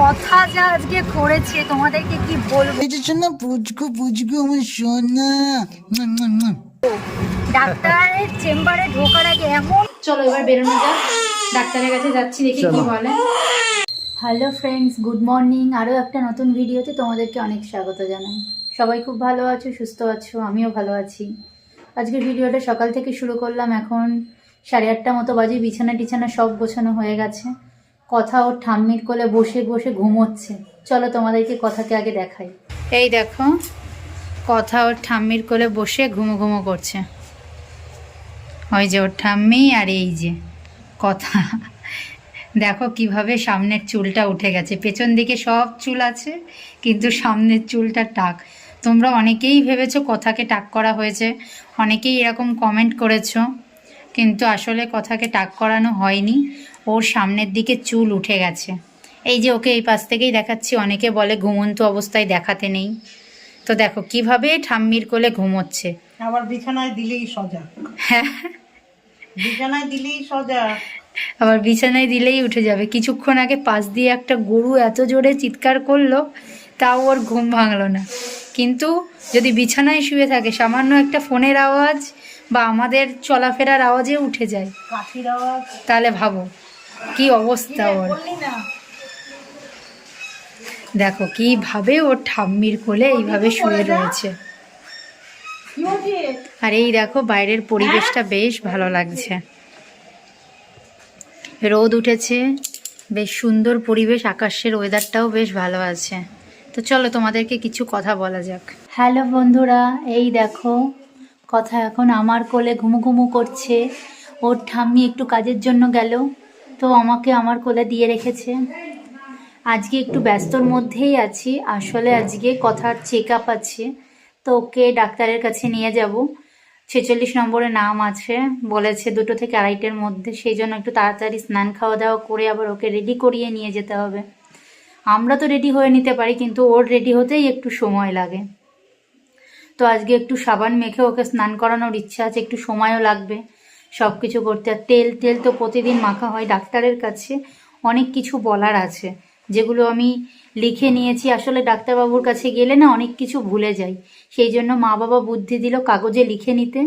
কথা যা আজকে করেছে তোমাদেরকে কি বলব? এটা শোনা পুচকু পুচকু আমার সোনা। ডাক্তারের চেম্বারে ঢোকার আগে এমন চলো এবার বেরোনো যাক। ডাক্তারের কাছে যাচ্ছি দেখি কি বলে। হ্যালো ফ্রেন্ডস গুড মর্নিং আরও একটা নতুন ভিডিওতে তোমাদেরকে অনেক স্বাগত জানাই। সবাই খুব ভালো আছো সুস্থ আছো? আমিও ভালো আছি। আজকের ভিডিওটা সকাল থেকে শুরু করলাম এখন সাড়ে আটটা মতো বাজে বিছানা টিছানা সব গোছানো হয়ে গেছে। কথা ওর ঠাম্মির কোলে বসে বসে ঘুমোচ্ছে। চলো তোমাদেরকে কথাকে আগে দেখাই। এই দেখো, কথা ওর ঠাম্মির কোলে বসে ঘুমো ঘুমো করছে। ওই যে ওর ঠাম্মি আর এই যে কথা। দেখো কীভাবে সামনের চুলটা উঠে গেছে। পেছন দিকে সব চুল আছে, কিন্তু সামনের চুলটা টাক। তোমরা অনেকেই ভেবেছো কথাকে টাক করা হয়েছে, অনেকেই এরকম কমেন্ট করেছ, কিন্তু আসলে কথাকে টাক করানো হয়নি। ওর সামনের দিকে চুল উঠে গেছে। এই যে ওকে এই পাশ থেকেই দেখাচ্ছি অনেকে বলে ঘুমন্ত অবস্থায় দেখাতে নেই। তো দেখো কীভাবে ঠাম্মির কোলে ঘুমোচ্ছে। আবার বিছানায় দিলেই সজা। হ্যাঁ। বিছানায় দিলেই সজা। আবার বিছানায় দিলেই উঠে যাবে। কিছুক্ষণ আগে পাশ দিয়ে একটা গরু এত জোরে চিৎকার করল তাও ওর ঘুম ভাঙলো না। কিন্তু যদি বিছানায় শুয়ে থাকে সামান্য একটা ফোনের আওয়াজ বা আমাদের চলাফেরার আওয়াজে উঠে যায়। কাঠির আওয়াজ। তাহলে ভাবো কি অবস্থা ওর? দেখো কীভাবে ওর ঠাম্মির কোলে এইভাবে শুয়ে রয়েছে। আর এই দেখো বাইরের পরিবেশটা বেশ ভালো লাগছে। রোদ উঠেছে বেশ সুন্দর পরিবেশ আকাশের ওয়েদারটাও বেশ ভালো আছে। তো চলো তোমাদেরকে কিছু কথা বলা যাক। হ্যালো বন্ধুরা এই দেখো কথা এখন আমার কোলে ঘুমু ঘুমু করছে। ওর ঠাম্মি একটু কাজের জন্য গেল। তো আমাকে আমার কোলে দিয়ে রেখেছে। আজকে একটু ব্যস্তর মধ্যেই আছি। আসলে আজকে কথার চেক আপ আছে। তো ওকে ডাক্তারের কাছে নিয়ে যাব। ছেচল্লিশ নম্বরে নাম আছে। বলেছে দুটো থেকে আড়াইটের মধ্যে। সেই জন্য একটু তাড়াতাড়ি স্নান খাওয়া দাওয়া করে আবার ওকে রেডি করিয়ে নিয়ে যেতে হবে। আমরা তো রেডি হয়ে নিতে পারি, কিন্তু ওর রেডি হতেই একটু সময় লাগে। তো আজকে একটু সাবান মেখে ওকে স্নান করানোর ইচ্ছা আছে। একটু সময়ও লাগবে। সব কিছু করতে। আর তেল তেল তো প্রতিদিন মাখা হয় ডাক্তারের কাছে। অনেক কিছু বলার আছে, যেগুলো আমি লিখে নিয়েছি। আসলে ডাক্তারবাবুর কাছে গেলে না অনেক কিছু ভুলে যাই। সেই জন্য মা বাবা বুদ্ধি দিল কাগজে লিখে নিতে।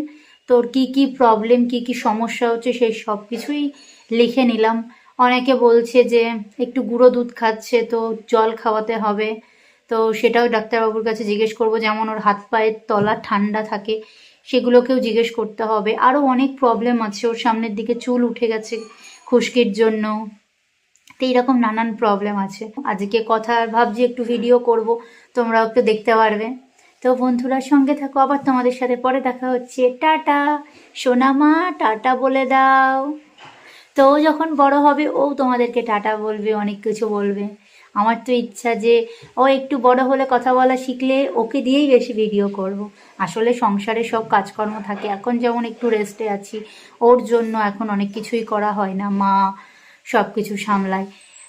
তোর কি কি প্রবলেম কি কি সমস্যা হচ্ছে সেই সব কিছুই লিখে নিলাম। অনেকে বলছে যে একটু গুঁড়ো দুধ খাচ্ছে তো জল খাওয়াতে হবে। তো সেটাও ডাক্তারবাবুর কাছে জিজ্ঞেস করব, যেমন ওর হাত পায়ের তলা ঠান্ডা থাকে। সেগুলোকেও জিজ্ঞেস করতে হবে। আরও অনেক প্রবলেম আছে। ওর সামনের দিকে চুল উঠে গেছে খুশকির জন্য। তো এইরকম নানান প্রবলেম আছে। আজকে কথা ভাবছি একটু ভিডিও করব। তোমরাও একটু দেখতে পারবে। তো বন্ধুরা, সঙ্গে থাকো। আবার তোমাদের সাথে পরে দেখা হচ্ছে। টাটা! সোনামা টাটা বলে দাও। তো যখন বড় হবে, ও তোমাদেরকে টাটা বলবে, অনেক কিছু বলবে। আমার তো ইচ্ছা যে ও একটু বড় হলে কথা বলা শিখলে ওকে দিয়েই বেশি ভিডিও করব। আসলে সংসারে সব কাজকর্ম থাকে। এখন যেমন একটু রেস্টে আছি, ওর জন্য এখন অনেক কিছুই করা হয় না। মা সব কিছু সামলায়।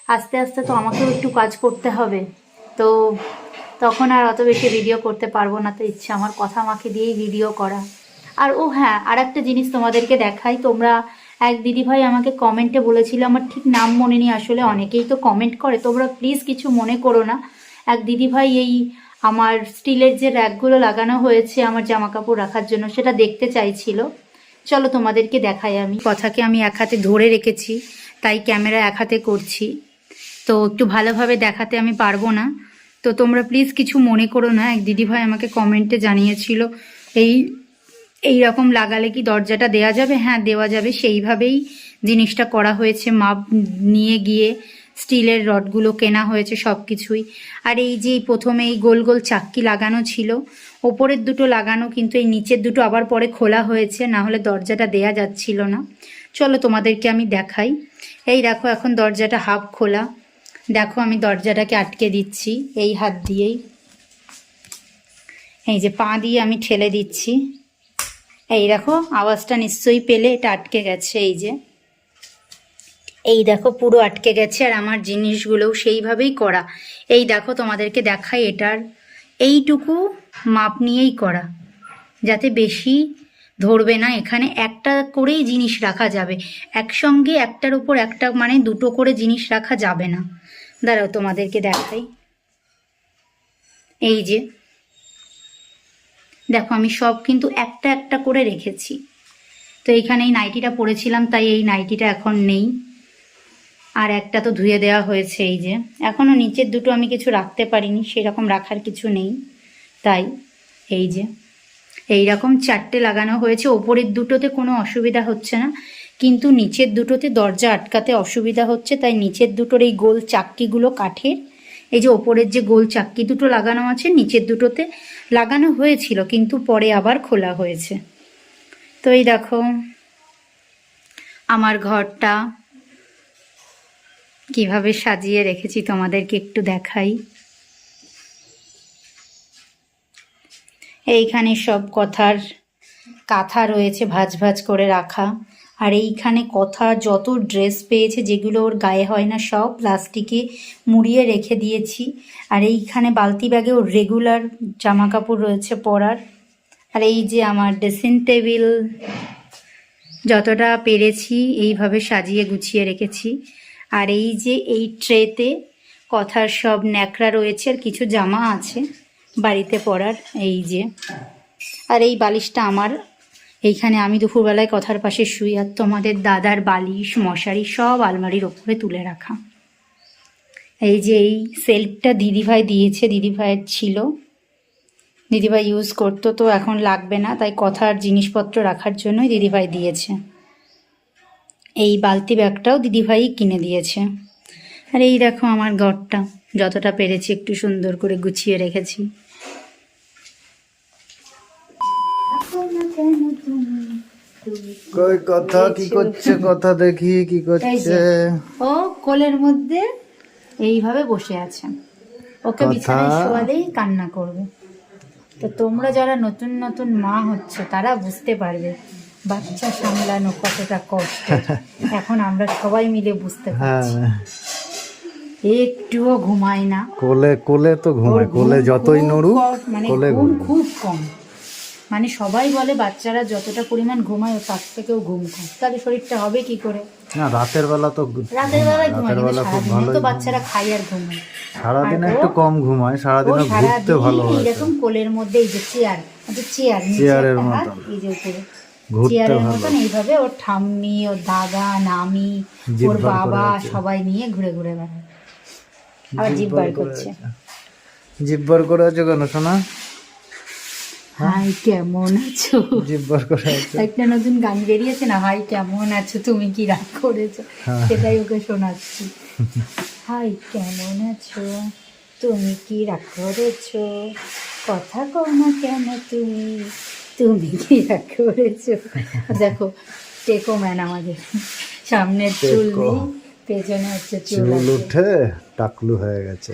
আস্তে আস্তে তো আমাকেও একটু কাজ করতে হবে। তো তখন আর অত বেশি ভিডিও করতে পারব না। তো ইচ্ছা আমার কথা মাকে দিয়েই ভিডিও করা। আর ও হ্যাঁ আর একটা জিনিস তোমাদেরকে দেখাই। তোমরা এক দিদিভাই আমাকে কমেন্টে বলেছিল, আমার ঠিক নাম মনে নেই আসলে, অনেকেই তো কমেন্ট করে, তোমরা প্লিজ কিছু মনে করো না। এক দিদিভাই এই আমার স্টিলের যে র্যাকগুলো লাগানো হয়েছে, আমার জামা কাপড় রাখার জন্য, সেটা দেখতে চাইছিল। চলো তোমাদেরকে দেখাই আমি। কথাকে আমি এক হাতে ধরে রেখেছি, তাই ক্যামেরা এক হাতে করছি। তো একটু ভালোভাবে দেখাতে আমি পারব না। তো তোমরা প্লিজ কিছু মনে করো না, এক দিদিভাই আমাকে কমেন্টে জানিয়েছিল, এই এই রকম লাগালে কি দরজাটা দেওয়া যাবে? হ্যাঁ দেওয়া যাবে। সেইভাবেই জিনিসটা করা হয়েছে। মাপ নিয়ে গিয়ে স্টিলের রডগুলো কেনা হয়েছে সব কিছুই আর এই যে প্রথমে এই গোল গোল চাক্কি লাগানো ছিল, ওপরের দুটো লাগানো কিন্তু এই নিচের দুটো আবার পরে খোলা হয়েছে, না হলে দরজাটা দেয়া যাচ্ছিল না। চলো তোমাদেরকে আমি দেখাই। এই দেখো, এখন দরজাটা হাফ খোলা। দেখো, আমি দরজাটাকে আটকে দিচ্ছি এই হাত দিয়েই। এই যে পা দিয়ে আমি ঠেলে দিচ্ছি। এই দেখো, আওয়াজটা নিশ্চয়ই পেলে, এটা আটকে গেছে, এই যে। এই দেখো, পুরো আটকে গেছে, আর আমার জিনিসগুলোও সেইভাবেই করা। এই দেখো, তোমাদেরকে দেখাই এটার। এইটুকু মাপ নিয়েই করা, যাতে বেশি ধরবে না। এখানে একটা করেই জিনিস রাখা যাবে। একসঙ্গে একটার উপর একটা মানে দুটো করে জিনিস রাখা যাবে না। দাঁড়াও, তোমাদেরকে দেখাই। এই যে দেখো, আমি সব কিন্তু একটা একটা করে রেখেছি। তো এইখানে এই নাইটিটা পরেছিলাম, তাই এই নাইটিটা এখন নেই। আর একটা তো ধুয়ে দেওয়া হয়েছে এই যে। এখনও নিচের দুটো আমি কিছু রাখতে পারিনি, সেরকম রাখার কিছু নেই। তাই এই যে। এই রকম চারটে লাগানো হয়েছে। ওপরের দুটোতে কোনো অসুবিধা হচ্ছে না। কিন্তু নিচের দুটোতে দরজা আটকাতে অসুবিধা হচ্ছে। তাই নিচের দুটোর এই গোল চাক্কিগুলো কাঠের এই যে ওপরের যে গোল চাক্কি দুটো লাগানো আছে, নিচের দুটোতে লাগানো হয়েছিল, কিন্তু পরে আবার খোলা হয়েছে। তো এই দেখো, আমার ঘরটা কীভাবে সাজিয়ে রেখেছি তোমাদেরকে একটু দেখাই। এইখানে সব কথার কাঁথা রয়েছে, ভাজ ভাজ করে রাখা। আর এইখানে কথা, যত ড্রেস পেয়েছে, যেগুলো ওর গায়ে হয় না সব প্লাস্টিকে মুড়িয়ে রেখে দিয়েছি। আর এইখানে বালতি ব্যাগে ওর রেগুলার জামা কাপড় রয়েছে পরার। আর এই যে আমার ড্রেসিং টেবিল যতটা পেরেছি, এইভাবে সাজিয়ে গুছিয়ে রেখেছি। আর এই যে এই ট্রেতে কথার সব ন্যাকড়া রয়েছে, আর কিছু জামা আছে বাড়িতে পরার, এই যে। আর এই বালিশটা আমার এইখানে আমি দুপুরবেলায় কথার পাশে শুই আর তোমাদের দাদার বালিশ, মশারি সব আলমারির ওপরে তুলে রাখা। এই যে এই সেলফটা দিদিভাই দিয়েছে, দিদিভাইয়ের ছিল। দিদিভাই ইউজ করতো তো এখন লাগবে না, তাই কথার জিনিসপত্র রাখার জন্যই দিদিভাই দিয়েছে। এই বালতি ব্যাগটাও দিদিভাই কিনে দিয়েছে। আর এই দেখো আমার ঘরটা, যতটা পেরেছি একটু সুন্দর করে গুছিয়ে রেখেছি। কই কথা কি করছে কথা দেখি কি করছে? ও কোলের মধ্যে এইভাবে বসে আছে। ওকে বিছানায় শোয়ালেই কান্না করবে। তো তোমরা যারা নতুন নতুন মা হচ্ছে তারা বুঝতে পারবে বাচ্চা সামলানো কতটা কষ্ট। এখন আমরা সবাই মিলে বুঝতে হ্যাঁ। পারছি। একটুও ঘুমায় না। কোলে কোলে তো ঘুমায় কোলে যতই কম, মানে কোলে ঘুম খুব কম। মানে সবাই বলে বাচ্চারা যতটা পরিমাণ ঘুমায় তার থেকেও ঘুম কম তাহলে শরীরটা হবে কি করে? না রাতের বেলা তো রাতের বেলায় ঘুমায় বেলা সারাদিনে ভালোই তো বাচ্চারা খায় আর ঘুমায় সারাদিনে একটু কম ঘুমায় সারাদিনে ঘুরতে ভালো হয় এরকম কোলের মধ্যে এই যে চেয়ার চেয়ার চেয়ারের মতন। এই যে উপরে। চেয়ারের মতন এইভাবে ওর ঠাম্মি ওর দাদা নামি ওর জিভ বার করে বাবা সবাই নিয়ে ঘুরে ঘুরে বেড়ায়। আবার জিভ বার করছে। জিব্বার করে আছে কেন শোনা হাই কেমন আছো? একটা নতুন গান বেরিয়েছে না? হাই কেমন আছো? তুমি কি রাগ করেছ? হ্যাঁ। সেটাই ওকে শোনাচ্ছি। হাই কেমন আছো? তুমি কি রাগ করেছ? কথা কও না কেন তুমি? তুমি কি রাগ করেছ? দেখো টেকো ম্যান আমাদের। সামনের চুল নেই পেছনে হচ্ছে চুল উঠে টাকলু হয়ে গেছে।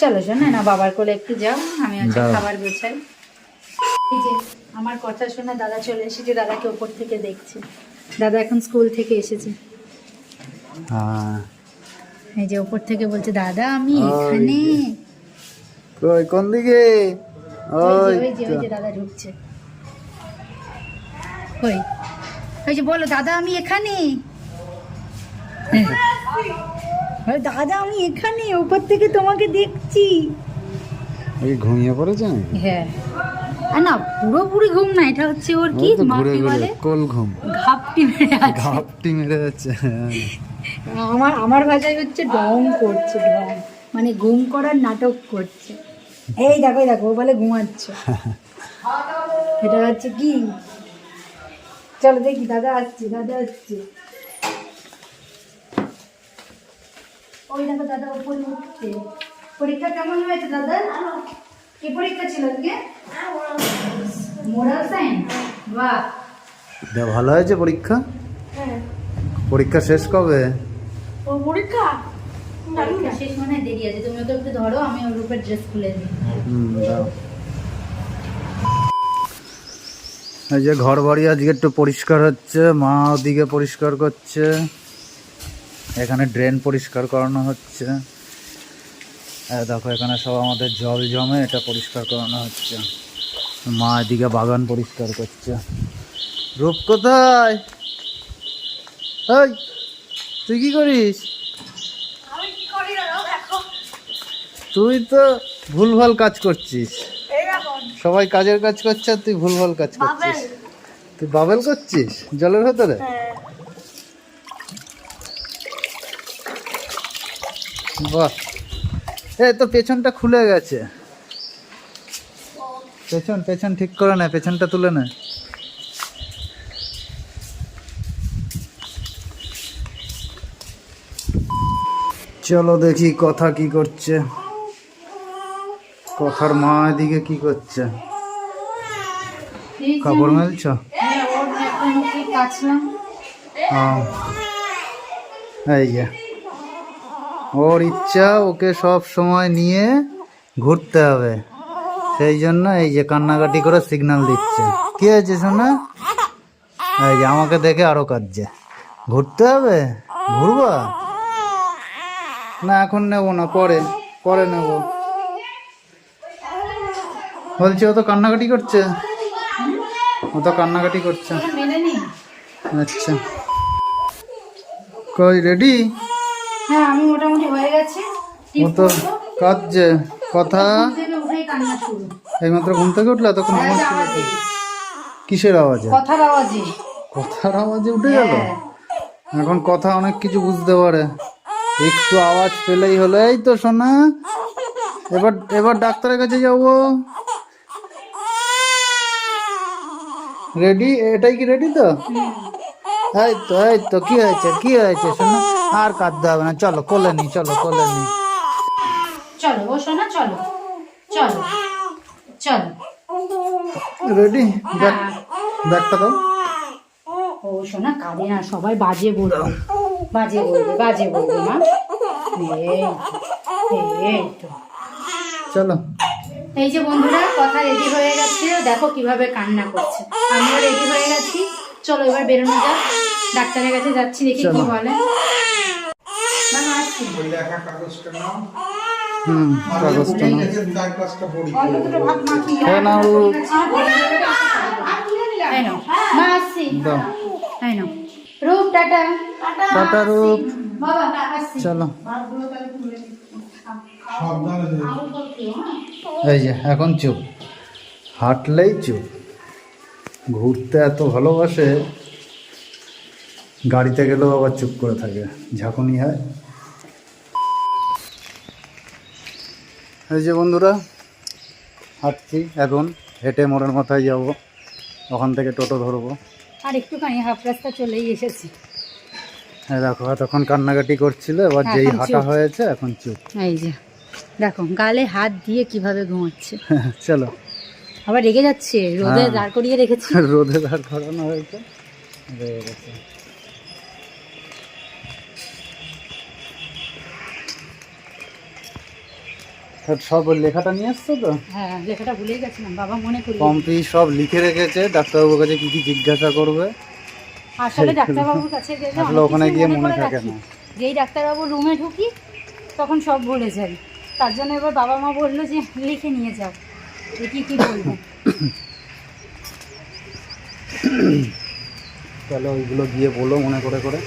চলো শোনো না বাবার কোলে একটু যাও আমি দাও। খাবার গোছাই। এই যে আমার কথা শোনা দাদা চলে এসেছে দাদাকে ওপর থেকে দেখছে। দাদা এখন স্কুল থেকে এসেছে। হ্যাঁ। এই যে ওপর থেকে বলছে দাদা আমি এখানে। কই কোন দিকে? ওই যে, ওই যে দাদা ঢুকছে। ওই ওই যে বলো দাদা আমি এখানে। দাদা আমি এখানে উপর থেকে তোমাকে দেখছি। ঘুমিয়ে পড়েছে হ্যাঁ। না পুরোপুরি ঘুম না এটা হচ্ছে ওর কি? ঘুরে ঘুরে বলে? কোল ঘুম। ঘাপটি মেরে আছে ঘাপটি মেরে যাচ্ছে হ্যাঁ। আমার আমার ভাষায় হচ্ছে ডং করছে ডং মানে ঘুম করার নাটক করছে। এই দেখো দেখো ও বলে ঘুমাচ্ছে। এটা হচ্ছে কি? চলো দেখি দাদা আসছে দাদা আসছে। ওই দেখো দাদা উপরে উঠছে। পরীক্ষা কেমন হয়েছে দাদা? কি পরীক্ষা ছিল আজকে? মোরাল সাইন্স বাহ। দে, ভালো হয়েছে পরীক্ষা? পরীক্ষা শেষ কবে? পরীক্ষা? শেষ মনে হয় দেরি আছে। তুমি ওকে একটু ধরো আমি ওর উপর ড্রেস খুলে দিই। হুম, দাও। এই যে ঘর বাড়ি আজকে একটু পরিষ্কার হচ্ছে মা ওদিকে পরিষ্কার করছে। এখানে ড্রেন পরিষ্কার করানো হচ্ছে। দেখো এখানে সব আমাদের জল জমে এটা পরিষ্কার করানো হচ্ছে। মা এদিকে বাগান পরিষ্কার করছে। রূপ কোথায়? তুই কি করিস? তুই তো ভুলভাল কাজ করছিস। সবাই কাজের কাজ করছে আর তুই ভুলভাল কাজ করছিস। তুই বাবেল করছিস জলের ভেতরে? বাহ। এই তো পেছনটা খুলে গেছে। পেছন পেছন ঠিক করে নে পেছনটা তুলে নে। চলো দেখি কথা কি করছে। কথার মা এদিকে কি করছে। কাপড় মেলছ? হ্যাঁ। এই যে। ওর ইচ্ছা ওকে সব সময় নিয়ে ঘুরতে হবে। সেই জন্য এই যে কান্নাকাটি করে সিগন্যাল দিচ্ছে। কি হয়েছে শোনা এই যে আমাকে দেখে আরও কাঁদছে। ঘুরতে হবে? ঘুরবা? না এখন নেব না পরে পরে নেব। বলছি ও তো কান্নাকাটি করছে। ও তো কান্নাকাটি করছে। আচ্ছা। কই রেডি হ্যাঁ আমি মোটামুটি হয়ে গেছে। ও তো কাঁদছে কথা। এইমাত্র ঘুম থেকে উঠলে তখন। কিসের আওয়াজে? কথার আওয়াজে। কথার আওয়াজে উঠে গেল? এখন কথা অনেক কিছু বুঝতে পারে। একটু আওয়াজ পেলেই হলো। এই তো শোনা এবার এবার ডাক্তারের কাছে যাব রেডি? এটাই কি রেডি তো? এই তো এই তো কি হয়েছে? কি হয়েছে শোনা আর কাঁদতে হবে না। চলো কোলে নি চলো কোলে নি চলো ও শোনা চলো। চলো চলো। রেডি ব্যাগ ব্যাগটা দাও। ও শোনা কাঁদে না সবাই বাজে বলবে। বাজে বলবে বাজে বলবে না এই তো, চলো। এই যে বন্ধুরা কথা রেডি হয়ে গেছে। দেখো কীভাবে কান্না করছে। আমিও রেডি হয়ে গেছি। চলো এবার বেরোনো যাক। ডাক্তারের কাছে যাচ্ছি দেখি কি চলো। বলে মামা, আসছি। হুম কাগজটা নাও। নাও। এই নাও। মা, আসছি। দাও। এই নাও। রূপ টাটা। টাটা। রূপ। চলো। এই যে এখন চুপ। হাঁটলেই চুপ। ঘুরতে এত ভালোবাসে গাড়িতে গেলেও আবার চুপ করে থাকে। ঝাঁকুনি হয়। এই যে বন্ধুরা হাঁটছি এখন হেঁটে মোড়ের মাথায় যাব ওখান থেকে টোটো ধরবো। আর একটুখানি হাফ রাস্তা চলেই এসেছি। এই দেখো তখন কান্নাকাটি করছিল এবার যেই এখন হাঁটা হয়েছে এখন চুপ। এই যে দেখো গালে হাত দিয়ে কীভাবে ঘুমাচ্ছে। চলো। আবার রেগে যাচ্ছে রোদে হ্যাঁ। দাঁড় করিয়ে রেখেছি। রোদে দাঁড় করানো হয়েছে। রয়ে গেছে। সব- সব লেখাটা নিয়ে আসছো তো? হ্যাঁ লেখাটা ভুলেই গেছিলাম বাবা মনে করি পম্পি সব লিখে রেখেছে ডাক্তারবাবুর কাছে কি কি জিজ্ঞাসা করবে? আসলে ডাক্তারবাবুর কাছে গেলে আসলে ওখানে গিয়ে মনে থাকে না। যেই ডাক্তারবাবুর রুমে ঢুকি তখন সব ভুলে যাই তার জন্য এবার বাবা মা বলল যে লিখে নিয়ে যাও। দেখি কি বলব। তাহলে ওইগুলো গিয়ে বলো মনে করে করে।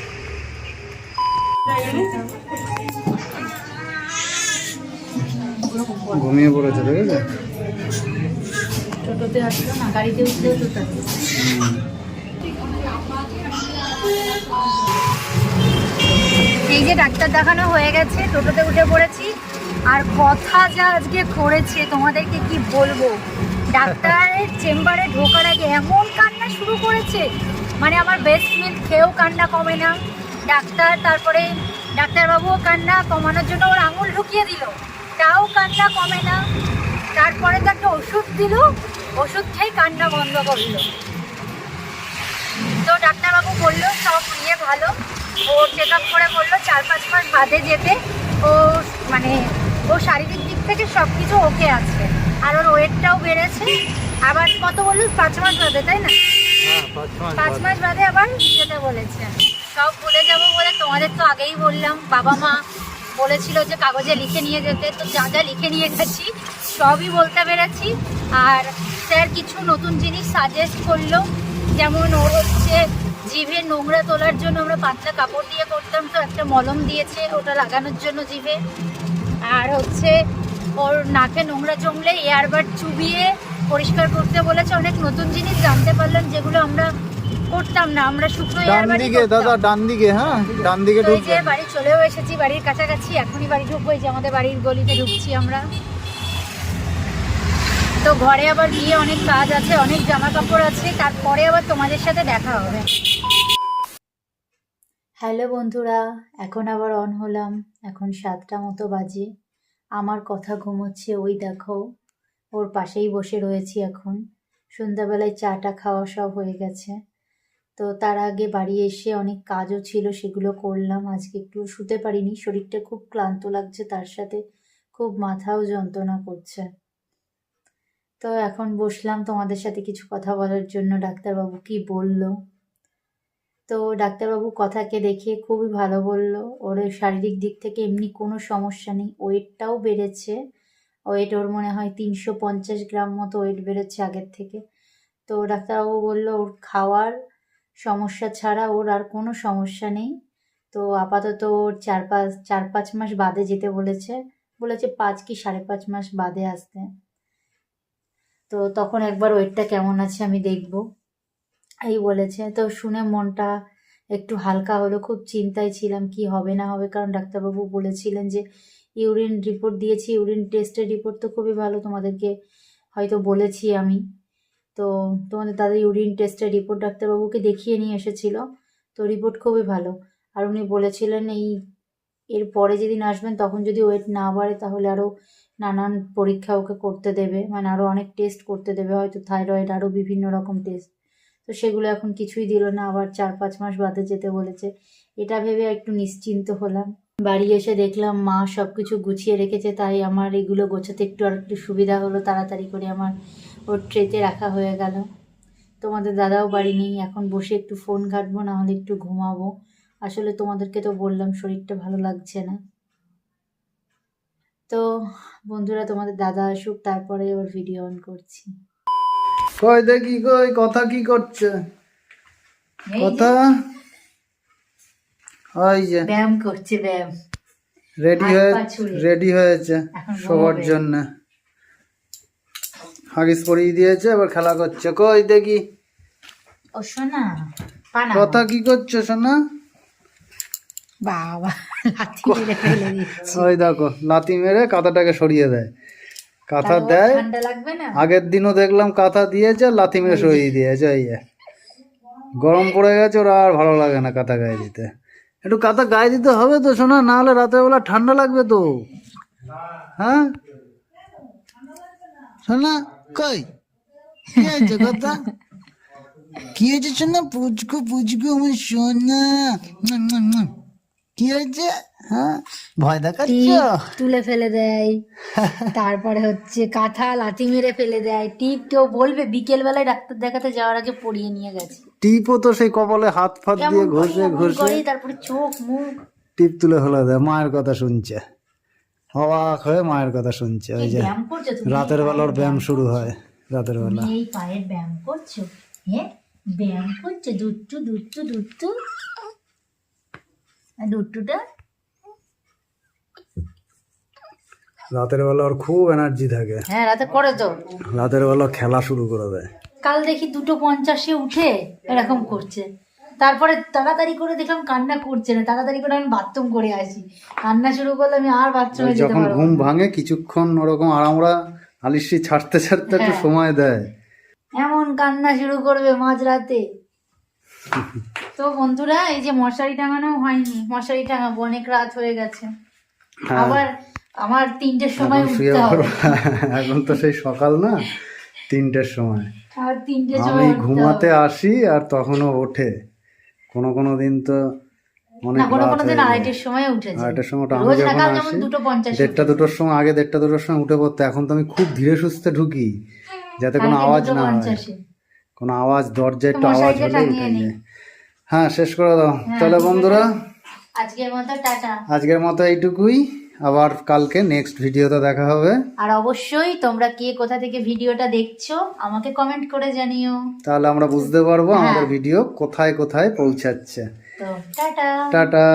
ঘুমিয়ে পড়েছে, দেখেছ? টোটোতে আসলো না, গাড়িতে এই যে ডাক্তার দেখানো হয়ে গেছে, টোটোতে উঠে পড়েছি। আর কথা যা আজকে করেছে, তোমাদেরকে কি বলব? ডাক্তারের চেম্বারে ঢোকার আগে এমন কান্না শুরু করেছে। মানে আমার বেস্ট মিল খেয়েও কান্না কমে না। ডাক্তার, তারপরে ডাক্তারবাবুও কান্না কমানোর জন্য ওর আঙুল ঢুকিয়ে দিল। তাও কান্না কমে না। তারপরে তো একটা ওষুধ দিল ওষুধ খেয়ে কান্না বন্ধ করল। তো ডাক্তারবাবু বলল সব নিয়ে ভালো। ও চেক আপ করে বলল চার পাঁচ মাস বাদে যেতে। ও মানে ও শারীরিক দিক থেকে সব কিছু ওকে আছে। আর ওর ওয়েটটাও বেড়েছে। আবার কত বলল? পাঁচ মাস বাদে তাই না? পাঁচ মাস বাদে আবার যেতে বলেছে। সব ভুলে যাব বলে তোমাদের তো আগেই বললাম বাবা মা বলেছিল যে কাগজে লিখে নিয়ে যেতে, তো যা যা লিখে নিয়ে গেছি, সবই বলতে পেরেছি। আর স্যার কিছু নতুন জিনিস সাজেস্ট করল, যেমন ওর হচ্ছে জিভে নোংরা তোলার জন্য আমরা পাতলা কাপড় দিয়ে করতাম, তো একটা মলম দিয়েছে, ওটা লাগানোর জন্য জিভে। আর হচ্ছে ওর নাকে নোংরা জমলে এয়ারবাড চুবিয়ে পরিষ্কার করতে বলেছে। অনেক নতুন জিনিস জানতে পারলাম, যেগুলো আমরা করতাম না আমরা শুকনো ডান দিকে দাদা ডান দিকে হ্যাঁ ডান দিকে বাড়ি চলেও এসেছি বাড়ির কাছাকাছি এখনই বাড়ি ঢুকবো এই যে আমাদের বাড়ির গলিতে ঢুকছি আমরা। তো ঘরে আবার গিয়ে অনেক কাজ আছে অনেক জামা কাপড় আছে তারপরে আবার তোমাদের সাথে দেখা হবে। হ্যালো বন্ধুরা এখন আবার অন হলাম এখন সাতটা মতো বাজে। আমার কথা ঘুমোচ্ছে ওই দেখো ওর পাশেই বসে রয়েছি এখন। সন্ধ্যাবেলায় চাটা খাওয়া সব হয়ে গেছে। তো তার আগে বাড়ি এসে অনেক কাজও ছিল, সেগুলো করলাম। আজকে একটু শুতে পারিনি, শরীরটা খুব ক্লান্ত লাগছে, তার সাথে খুব মাথাও যন্ত্রণা করছে। তো এখন বসলাম তোমাদের সাথে কিছু কথা বলার জন্য, ডাক্তারবাবু কি বলল? তো ডাক্তারবাবু কথাকে দেখে খুবই ভালো বলল, ওর শারীরিক দিক থেকে এমনি কোনো সমস্যা নেই, ওয়েটটাও বেড়েছে, ওয়েট ওর মনে হয় তিনশো পঞ্চাশ গ্রাম মতো ওয়েট বেড়েছে আগের থেকে। তো ডাক্তারবাবু বলল, ওর খাওয়ার সমস্যা ছাড়া ওর আর কোনো সমস্যা নেই। তো আপাতত ওর চার পাঁচ চার পাঁচ মাস বাদে যেতে বলেছে। বলেছে পাঁচ কি সাড়ে পাঁচ মাস বাদে আসতে। তো তখন একবার ওয়েটটা কেমন আছে আমি দেখব। এই বলেছে, তো শুনে মনটা একটু হালকা হলো। খুব চিন্তায় ছিলাম কি হবে না হবে, কারণ ডাক্তারবাবু বলেছিলেন যে ইউরিন রিপোর্ট দিয়েছি, ইউরিন টেস্টের রিপোর্ট তো খুবই ভালো তোমাদেরকে হয়তো বলেছি আমি। তো তোমাদের দাদা ইউরিন টেস্টের রিপোর্ট ডাক্তারবাবুকে দেখিয়ে নিয়ে এসেছিল। তো রিপোর্ট খুবই ভালো। আর উনি বলেছিলেন এই, এর পরে যেদিন আসবেন তখন যদি ওয়েট না বাড়ে তাহলে আরও নানান পরীক্ষা ওকে করতে দেবে। মানে আরও অনেক টেস্ট করতে দেবে। হয়তো থাইরয়েড আরও বিভিন্ন রকম টেস্ট তো সেগুলো এখন কিছুই দিল না। আবার চার পাঁচ মাস বাদে যেতে বলেছে। এটা ভেবে একটু নিশ্চিন্ত হলাম। বাড়ি এসে দেখলাম মা সব কিছু গুছিয়ে রেখেছে, তাই আমার এগুলো গোছাতে একটু আর একটু সুবিধা হলো। তাড়াতাড়ি করে আমার ওর ট্রেতে রাখা হয়ে গেল। তোমাদের দাদাও বাড়ি নেই এখন বসে একটু ফোন ঘাটবো না হলে একটু ঘুমাবো। আসলে তোমাদেরকে তো বললাম শরীরটা ভালো লাগছে না। তো বন্ধুরা তোমাদের দাদা আসুক তারপরে ওর ভিডিও অন করছি। কই দেখি কই কথা কি করছে? কথা? ওই যে। ব্যায়াম করছে ব্যায়াম। রেডি হয়ে রেডি হয়েছে সবার জন্য। হাগিস পরিয়ে দিয়েছে এবার খেলা করছে। কই দেখি। ও পানা কথা কি করছ সোনা? বাবা ওই দেখো লাথি মেরে কাঁথাটাকে সরিয়ে দেয়। কাঁথা দেয়। ঠান্ডা লাগবে না? আগের দিনও দেখলাম কাঁথা দিয়েছে লাথি মেরে সরিয়ে দিয়েছে এই গরম পড়ে গেছে ওরা আর ভালো লাগে না কাঁথা গায়ে দিতে। একটু কাঁথা গায়ে দিতে হবে তো শোনা না হলে রাতের বেলা ঠান্ডা লাগবে তো। হ্যাঁ? শোনা কই? কি হয়েছে কথা? কি হয়েছে শোনা? পুচকু পুচকু আমার সোনা। কি হয়েছে? হ্যাঁ? ভয় দেখাচ্ছ? তুলে ফেলে দেয়। তারপরে হচ্ছে কাঁথা লাথি মেরে ফেলে দেয়। টিপ কেউ বলবে? বিকেল বেলায় ডাক্তার দেখাতে যাওয়ার আগে পড়িয়ে নিয়ে গেছে। টিপও তো সেই কপালে হাত ফাত দিয়ে ঘষে ঘষে তারপরে চোখ মুখ। টিপ তুলে ফেলে দেয় মায়ের কথা শুনছে। অবাক হয়ে মায়ের কথা শুনছে ওই যে রাতের বেলা ওর ব্যায়াম শুরু হয় রাতের বেলা। এই পায়ের ব্যায়াম করছ হ্যাঁ? ব্যায়াম করছ দুট্টু দুট্টু দুট্টু। আর দুট্টুটা? রাতের বেলা ওর খুব এনার্জি থাকে। হ্যাঁ রাতে করে তো। রাতের বেলা খেলা শুরু করে দেয়। কাল দেখি দুটো পঞ্চাশে উঠে এরকম করছে। তারপরে তাড়াতাড়ি করে দেখলাম কান্না করছে না তাড়াতাড়ি করে আমি বাথরুম করে আসি। কান্না শুরু করলে আমি আর বাথরুমে যেতে যখন ঘুম ভাঙে কিছুক্ষণ ওরকম আরামরা আলিশি ছাড়তে ছাড়তে একটু হ্যাঁ। সময় দেয়। এমন কান্না শুরু করবে মাঝরাতে। তো বন্ধুরা এই যে মশারি টাঙানো হয়নি। মশারি টাঙাবো অনেক রাত হয়ে গেছে। হ্যাঁ। আবার আমার তিনটের সময় উঠতে হবে। এখন তো সেই সকাল না তিনটের সময়। আমি ঘুমাতে আসি আর তখনও ওঠে। কোনো কোনো দিন তো অনেক হয়ে। আড়াইটের সময় উঠেছে আড়াইটার সময় ওটা আমি যখন আসি দেড়টা দুটোর সময় আগে দেড়টা দুটোর সময় উঠে পড়তো এখন তো আমি খুব ধীরে সুস্থে ঢুকি যাতে কোনো আওয়াজ না হয়। কোনো আওয়াজ দরজায় একটু আওয়াজ হলে উঠে যায়। হ্যাঁ শেষ করে দাও। হ্যাঁ, তাহলে বন্ধুরা। আজকের মতো টাটা। আজকের মতো এইটুকুই। আবার কালকে নেক্সট ভিডিওতে দেখা হবে। আর অবশ্যই তোমরা কে কোথা থেকে ভিডিওটা দেখছ আমাকে কমেন্ট করে জানিও। তাহলে আমরা বুঝতে পারব হ্যাঁ। আমাদের ভিডিও কোথায় কোথায় পৌঁছাচ্ছে। টাটা। টাটা।